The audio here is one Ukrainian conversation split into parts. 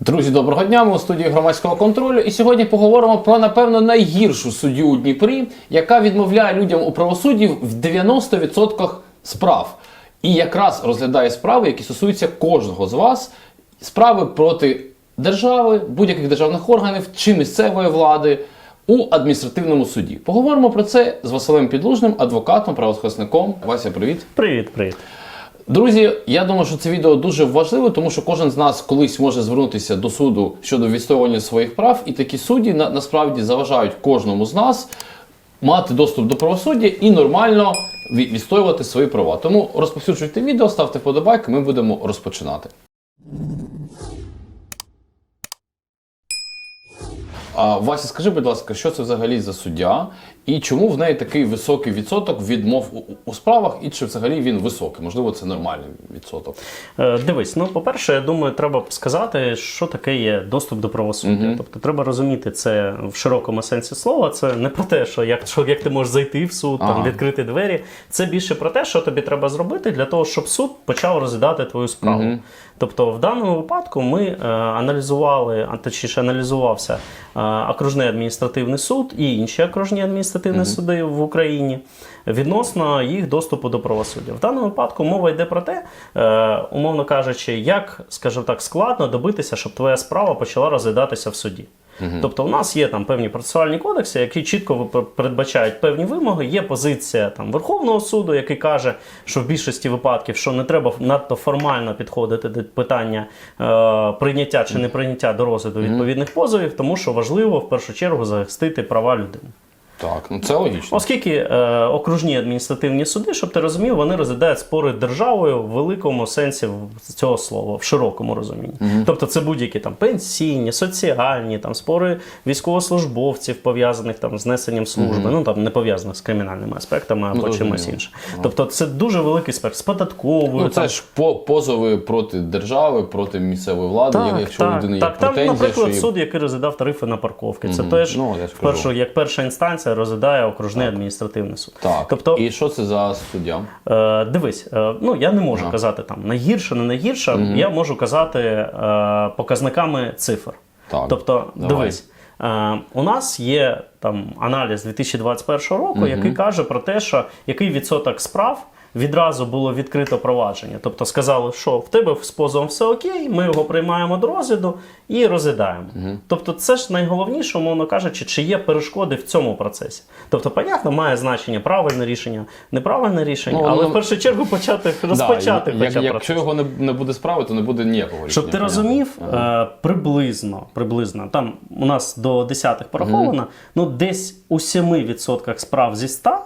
Друзі, доброго дня. Ми у студії громадського контролю. І сьогодні поговоримо про напевно найгіршу суддю у Дніпрі, яка відмовляє людям у правосудді в 90% справ. І якраз розглядає справи, які стосуються кожного з вас, справи проти держави, будь-яких державних органів чи місцевої влади у адміністративному суді. Поговоримо про це з Василем Підлужним, адвокатом, правозахисником. Вася, привіт. Привіт, привіт. Друзі, я думаю, що це відео дуже важливе, тому що кожен з нас колись може звернутися до суду щодо відстоювання своїх прав, і такі судді на, насправді заважають кожному з нас мати доступ до правосуддя і нормально відстоювати свої права. Тому розповсюджуйте відео, ставте вподобайки, ми будемо розпочинати. А, Вася, скажи, будь ласка, що це взагалі за суддя, і чому в неї такий високий відсоток відмов у, у справах, і чи взагалі він високий? Можливо, це нормальний відсоток. Е, Дивись, ну по-перше, я думаю, треба сказати, що таке є доступ до правосуддя. Тобто треба розуміти це в широкому сенсі слова. Це не про те, що як, що, як ти можеш зайти в суд, Ага. там відкрити двері. Це більше про те, що тобі треба зробити для того, щоб суд почав розглядати твою справу. Тобто, в даному випадку ми е, аналізували, а точніше аналізувався е, окружний адміністративний суд і інші окружні адміністративні суди в Україні відносно їх доступу до правосуддя. В даному випадку мова йде про те, е, умовно кажучи, як, скажімо так, складно добитися, щоб твоя справа почала розглядатися в суді. Тобто, у нас є там певні процесуальні кодекси, які чітко передбачають певні вимоги. Є позиція там Верховного суду, який каже, що в більшості випадків що не треба надто формально підходити до питання е, прийняття чи не прийняття до розгляду відповідних позовів, тому що важливо в першу чергу захистити права людини. Так, ну це логічно. Оскільки е, окружні адміністративні суди, щоб ти розумів, вони розглядають спори державою в великому сенсі цього слова, в широкому розумінні. Тобто це будь-які там пенсійні, соціальні, там спори військовослужбовців, пов'язаних там з несенням служби, ну там не пов'язаних з кримінальними аспектами або Ну, чимось іншим. Тобто це дуже великий спектр з податковою. Ну, там, це ж по позови проти держави, проти місцевої влади, так, якщо так, людини є так. Там, наприклад, що суд, який розглядав тарифи на парковки. Це теж Ну, першу, як перша інстанція розглядає окружний адміністративний суд. так. Тобто, І що це за суддя? Е, дивись, е, ну я не можу казати там найгірше, не найгірше. Я можу казати е, показниками цифр. Так. Тобто, давай. дивись, е, у нас є там аналіз 2021 року, який каже про те, що який відсоток справ. Відразу було відкрито провадження. Тобто сказали, що в тебе з позовом все окей, ми його приймаємо до розгляду і розглядаємо. Тобто, це ж найголовніше, умовно кажучи, чи є перешкоди в цьому процесі. Тобто, понятно, має значення правильне рішення, неправильне рішення, Ну, але ну, в першу чергу почати розпочати Да, хоча як, якщо його не, не буде справи, то не буде ніякого рішення. Щоб ти розумів, е, приблизно, приблизно, там у нас до десятих пораховано, ну десь у 7% справав зі 100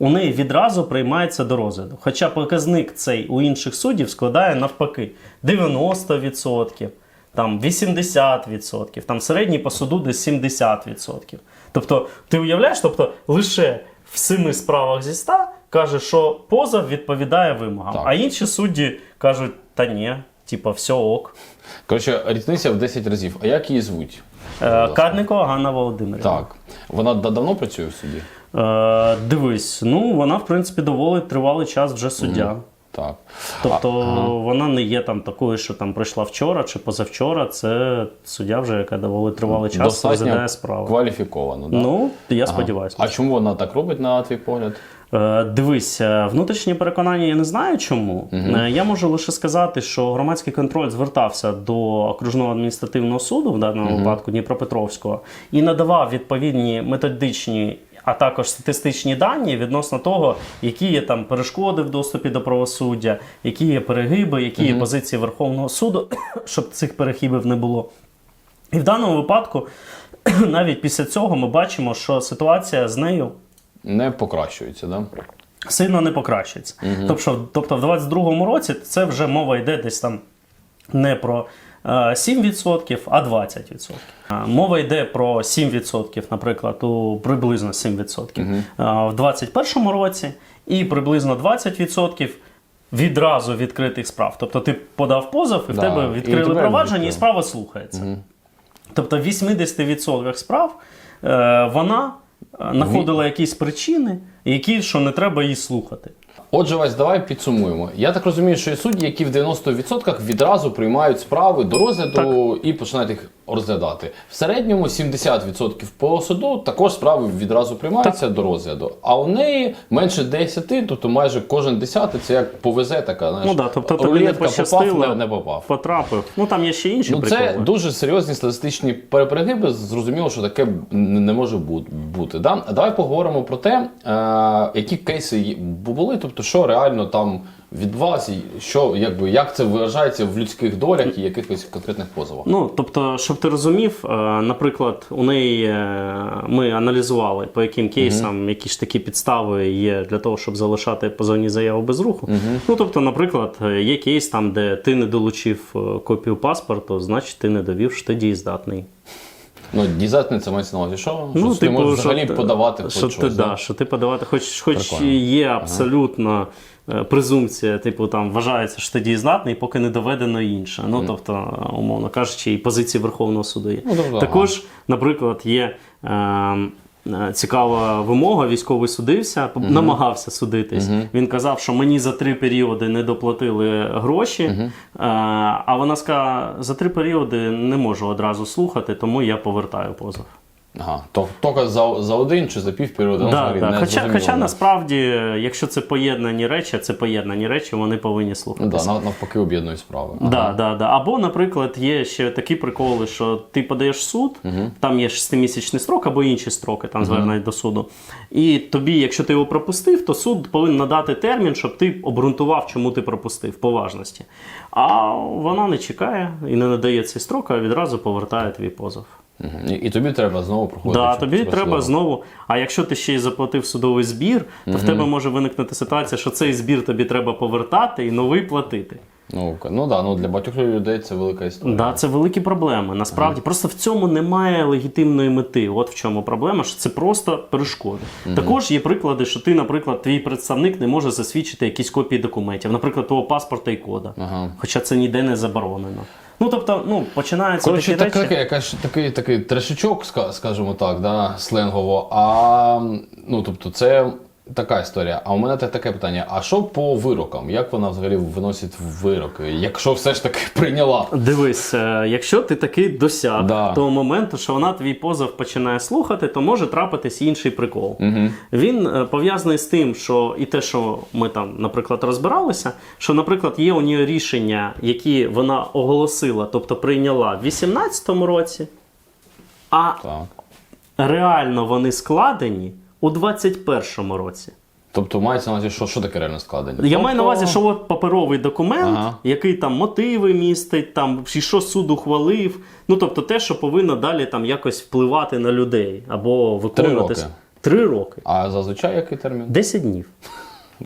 у неї відразу приймається до розгляду. Хоча показник цей у інших суддів складає навпаки 90%, там 80%, там середній по суду десь 70%. Тобто, ти уявляєш, тобто лише в 7 справах зі 100 каже, що позов відповідає вимогам, Так. а інші судді кажуть, та ні, типа, все ок. Коротше, різниця в 10 разів. А як її звуть? Е, Кадникова Ганна Володимирівна. Так. Вона давно працює в суді? Е, дивись, ну вона в принципі доволі тривалий час вже суддя. Так. Тобто вона не є там такою, що там прийшла вчора чи позавчора. Це суддя вже, яка доволі тривалий час розглядає справу. кваліфіковано. Да? Ну, я Ага. сподіваюся. А чому вона так робить, на твій погляд? Е, Дивись, е, внутрішні переконання я не знаю чому. Е, Я можу лише сказати, що громадський контроль звертався до окружного адміністративного суду, в даному випадку Дніпропетровського, і надавав відповідні методичні. А також статистичні дані відносно того, які є там перешкоди в доступі до правосуддя, які є перегиби, які є позиції Верховного суду, щоб цих перехибів не було. І в даному випадку, навіть після цього, ми бачимо, що ситуація з нею Не покращується, да? сильно не покращиться. Тобто, тобто в 22-му році це вже мова йде десь там не про 7%, а 20%. Е, Мова йде про 7%, наприклад, у приблизно 7% е, в 21-му році, і приблизно 20% відразу відкритих справ. Тобто ти подав позов, і в Да, тебе і відкрили тебе провадження, і справа слухається. Тобто в 80% справ е, вона е, знаходила якісь причини, які що не треба її слухати. Отже, Вась, давай підсумуємо. Я так розумію, що є судді, які в 90% відразу приймають справи до розгляду і починають їх розглядати. В середньому 70% по суду також справи відразу приймаються до розгляду. А у неї менше 10, тобто майже кожен десятий, це як повезе така. Знаєш, Ну да, тобто тобі не попав, не, не попав. потрапив. Ну там є ще інші Ну, приколи. це дуже серйозні статистичні перегиби. Зрозуміло, що таке не не може бути. Да? Давай поговоримо про те, е, які кейси були, тобто що реально там відбувалося, і що якби як це виражається в людських долях і якихось конкретних позовах. Ну, тобто, щоб ти розумів, е, наприклад, у неї е, ми аналізували, по яким кейсам які ж такі підстави є для того, щоб залишати позовні заяви без руху. Ну, тобто, наприклад, е, є кейс там, де ти не долучив копію паспорту, значить ти не довів, що ти дієздатний. Ну, це мається на увазі, що, Ну, ти ти можеш взагалі що, подавати що хоч ти, щось. да, да? що ти подавати, хоч, хоч Прикольно. є абсолютно ага. презумпція, типу там вважається, що ти дієздатний, поки не доведено інше. Ну тобто, е, умовно кажучи, і позиції Верховного суду є. Ну, тобто, Також, наприклад, є. Е, е, Цікава вимога, військовий судився, намагався судитись. Він казав, що мені за три періоди не доплатили гроші. Е, а вона сказала, за три періоди не можу одразу слухати, тому я повертаю позов. Ага, то тільки за, за один чи за пів періоду Да, взагалі да. не Хоча, хоча насправді, якщо це поєднані речі, це поєднані речі, вони повинні Ну, слухатися. да, навпаки об'єднують справи. Да, да, да. Або, наприклад, є ще такі приколи, що ти подаєш суд, там є шестимісячний строк або інші строки, там звернення до суду. І тобі, якщо ти його пропустив, то суд повинен надати термін, щоб ти обґрунтував, чому ти пропустив по важності. А вона не чекає і не надає цей строк, а відразу повертає твій позов. І, і тобі треба знову проходити. Да, тобі треба знову. А якщо ти ще й заплатив судовий збір, то в тебе може виникнути ситуація, що цей збір тобі треба повертати і новий платити. Ну, ну да, ну для багатьох людей це велика історія. Да, це великі проблеми. Насправді, просто в цьому немає легітимної мети. От в чому проблема, що це просто перешкоди. Також є приклади, що ти, наприклад, твій представник не може засвідчити якісь копії документів, наприклад, твого паспорта і кода. Ага. Хоча це ніде не заборонено. Ну тобто, ну починаються Коротше, такі так, речі. якась, такий, такий трешечок, ска- скажімо так, да, сленгово. А ну, тобто, це така історія. А у мене та- таке питання: а що по вирокам? Як вона взагалі виносить вироки? Якщо все ж таки прийняла? Дивись, е, якщо ти таки досяг Да. того моменту, що вона твій позов починає слухати, то може трапитись інший прикол. Угу. Він е, пов'язаний з тим, що і те, що ми там, наприклад, розбиралися, що, наприклад, є у нього рішення, які вона оголосила, тобто прийняла в 2018 році, а Так. реально вони складені у 2021 році. Тобто мається на увазі, що, що таке реально складення? Я тобто... маю на увазі, що от паперовий документ, Ага. який там мотиви містить, там і що суд ухвалив. Ну тобто те, що повинно далі там якось впливати на людей або виконувати. роки. Три роки. А зазвичай який термін? 10 днів.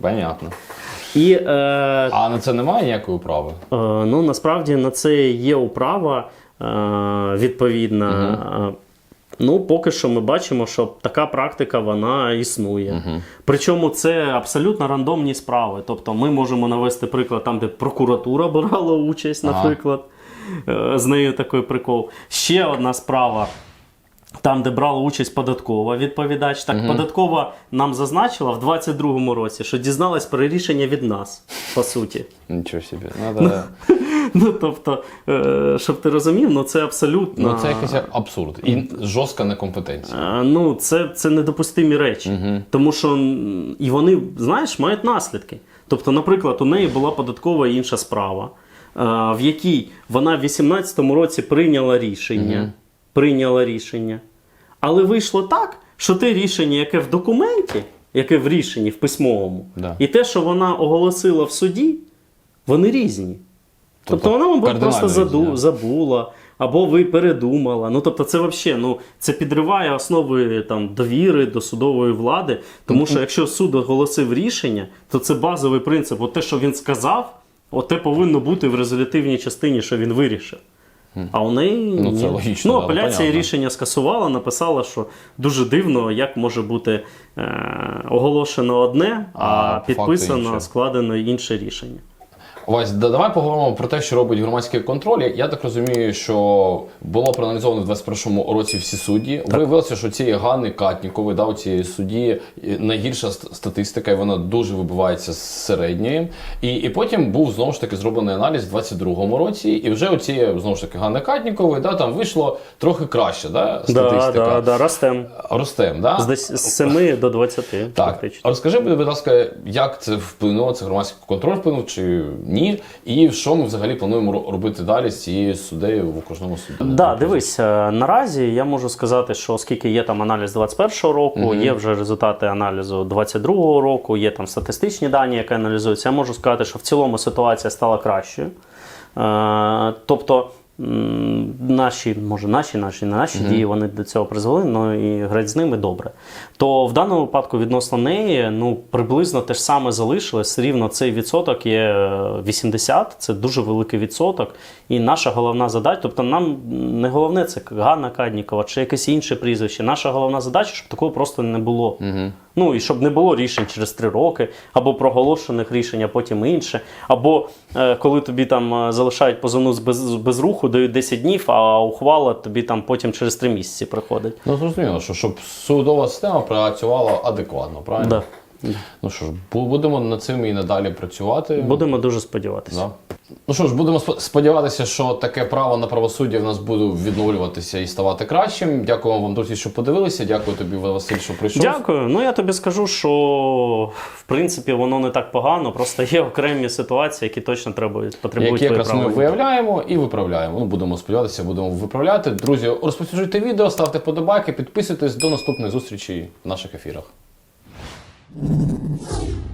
Понятно. І е, А на це немає ніякої управи? Е, Ну, насправді на це є управа е, відповідна. Е, Ну, поки що ми бачимо, що така практика вона існує. Причому це абсолютно рандомні справи. Тобто ми можемо навести приклад там, де прокуратура брала участь, Ага. наприклад. Е, З нею такий прикол. Ще одна справа. Там, де брала участь податкова відповідач, так податкова нам зазначила в 22-му році, що дізналась про рішення від нас, по суті. Нічого собі. Ну, да. Ну, тобто, е, щоб ти розумів, ну це абсолютно. ну це якийсь абсурд. І жорстка некомпетенція. Ну, це, це недопустимі речі. Тому що і вони, знаєш, мають наслідки. Тобто, наприклад, у неї була податкова інша справа, в якій вона в 18-му році прийняла рішення. Прийняла рішення. Але вийшло так, що те рішення, яке в документі, яке в рішенні, в письмовому, Да. і те, що вона оголосила в суді, вони різні. Тобто, вона, мабуть, просто заду, забула, або ви передумала. Ну тобто, це взагалі ну, це підриває основи там, довіри до судової влади. Тому що якщо суд оголосив рішення, то це базовий принцип. От те, що він сказав, от те повинно бути в резолютивній частині, що він вирішив. А у неї Ну, це логічно, Ну, апеляція понятно. рішення скасувала, написала, що дуже дивно, як може бути е, оголошено одне, а, А підписано, інше. складено інше рішення. Вась, да- давай поговоримо про те, що робить громадський контроль. Я- так розумію, що було проаналізовано в 21-му році всі судді. Виявилося, що цієї Ганни Катнікової, да, у цієї судді е, найгірша статистика, і вона дуже вибивається з середньої. І, і потім був знову ж таки зроблений аналіз в 22-му році, і вже у цієї знову ж таки Ганни Катнікової, да, там вийшло трохи краще, да, Да, статистика. да, да, ростем. Ростем, да? З десь з 7 до 20. Так, фактично. розкажи, будь ласка, як це вплинуло, це громадський контроль вплинув чи ні? І що ми взагалі плануємо робити далі з цією суддею в окружному суді? Да, дивись, е, наразі я можу сказати, що оскільки є там аналіз 21-го року, є вже результати аналізу 22-го року, є там статистичні дані, які аналізуються, я можу сказати, що в цілому ситуація стала кращою. Е, тобто. Наші, може, наші, наші, не наші дії вони до цього призвели, ну і греть з ними добре. То в даному випадку відносно неї, ну приблизно те ж саме залишилось. Рівно цей відсоток є е, 80, це дуже великий відсоток. І наша головна задача, тобто нам не головне це Ганна Каднікова чи якесь інше прізвище. Наша головна задача, щоб такого просто не було. Ну і щоб не було рішень через три роки, або проголошених рішень, а потім інше. Або е, коли тобі там е, залишають позовну з без, без руху, дають 10 днів, а ухвала тобі там потім через три місяці приходить. Ну зрозуміло, що щоб судова система працювала адекватно, правильно? Да. Ну що ж, бу- будемо над цим і надалі працювати. Будемо дуже сподіватися. Да. Ну що ж, будемо спо- сподіватися, що таке право на правосуддя в нас буде відновлюватися і ставати кращим. Дякую вам, друзі, що подивилися. Дякую тобі, Василь, що прийшов. Дякую. Ну я тобі скажу, що в принципі воно не так погано, просто є окремі ситуації, які точно треба потребують Які якраз ми виявляємо і виправляємо. Ну, будемо сподіватися, будемо виправляти. Друзі, розповсюджуйте відео, ставте подобайки, підписуйтесь до наступної зустрічі в наших ефірах. Thank you.